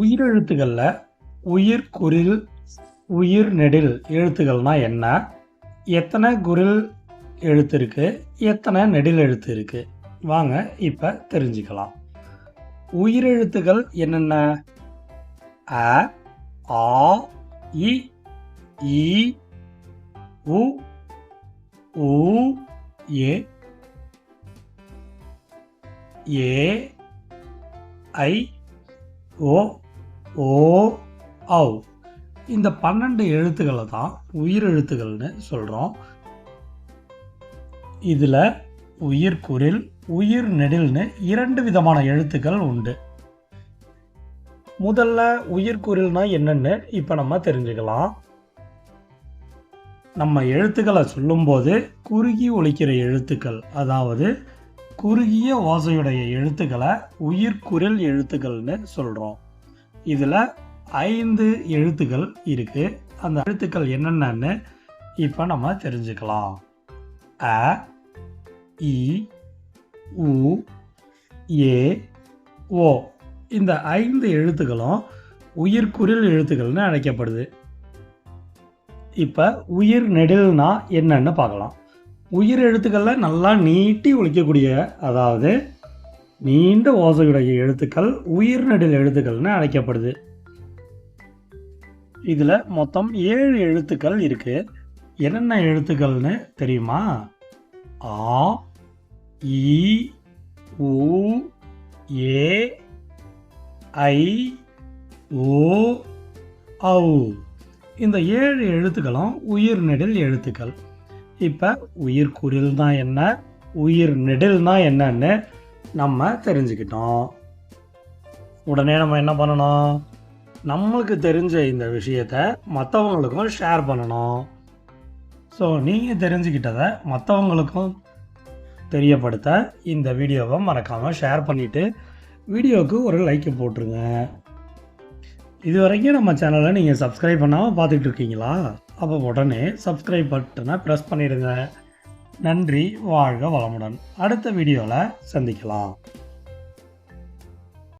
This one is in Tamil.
உயிரெழுத்துக்களில் உயிர் குரில் உயிர் நெடில் எழுத்துக்கள்னால் என்ன? எத்தனை குரில் எழுத்து இருக்குது எத்தனை நெடில் எழுத்து இருக்குது வாங்க இப்போ தெரிஞ்சுக்கலாம். உயிரெழுத்துக்கள் என்னென்ன? அ ஆ இ ஈ உ ஏ ஏ ஐ ஓ ஓ ஔ. இந்த பன்னெண்டு எழுத்துக்களை தான் உயிரெழுத்துக்கள்னு சொல்கிறோம் இதில் உயிர் குரில் உயிர் நெடில்னு இரண்டு விதமான எழுத்துக்கள் உண்டு. முதல்ல உயிர்குறில்னா என்னென்னு இப்போ நம்ம தெரிஞ்சுக்கலாம். நம்ம எழுத்துக்களை சொல்லும்போது குறுகி ஒழிக்கிற எழுத்துக்கள் அதாவது குறுகிய ஓசையுடைய எழுத்துக்களை உயிர்குறில் எழுத்துக்கள்னு சொல்கிறோம் இதில் ஐந்து எழுத்துக்கள் இருக்குது அந்த எழுத்துக்கள் என்னென்னு இப்போ நம்ம தெரிஞ்சுக்கலாம். அ இ உ ஏ ஓ. இந்த ஐந்து எழுத்துக்களும் உயிர்குறில் எழுத்துக்கள்னு அழைக்கப்படுது. இப்போ உயிர் நெடில்னா என்னன்னு பார்க்கலாம். உயிர் எழுத்துக்களில் நல்லா நீட்டி ஒழிக்கக்கூடிய அதாவது நீண்ட ஓசையுடைய எழுத்துக்கள் உயிர்நெடில் எழுத்துக்கள்னு அழைக்கப்படுது. இதில் மொத்தம் ஏழு எழுத்துக்கள் இருக்கு. என்னென்ன எழுத்துக்கள்னு தெரியுமா? ஆ இ உ ஏ ஐ ஓ ஔ. இந்த ஏழு எழுத்துக்களும் உயிர்நெடில் எழுத்துக்கள். இப்போ உயிர் குரில் தான் என்ன? உயிர் நெடில்னா என்னன்னு நம்ம தெரிஞ்சுக்கிட்டோம். உடனே நம்ம என்ன பண்ணணும்? நம்மளுக்கு தெரிஞ்ச இந்த விஷயத்த மற்றவங்களுக்கும் ஷேர் பண்ணணும். ஸோ நீங்கள் தெரிஞ்சுக்கிட்டதை மற்றவங்களுக்கும் தெரியப்படுத்த இந்த வீடியோவை மறக்காமல் ஷேர் பண்ணிவிட்டு வீடியோவுக்கு ஒரு லைக்கை போட்டுருங்க. இது வரைக்கும் நம்ம சேனலை நீங்கள் சப்ஸ்கிரைப் பண்ணாமல் பார்த்துட்டு இருக்கீங்களா? அப்போ உடனே சப்ஸ்கிரைப் பட்டனை ப்ரெஸ் பண்ணிடுங்க. நன்றி வாழ்க வளமுடன். அடுத்த வீடியோவில் சந்திக்கலாம்.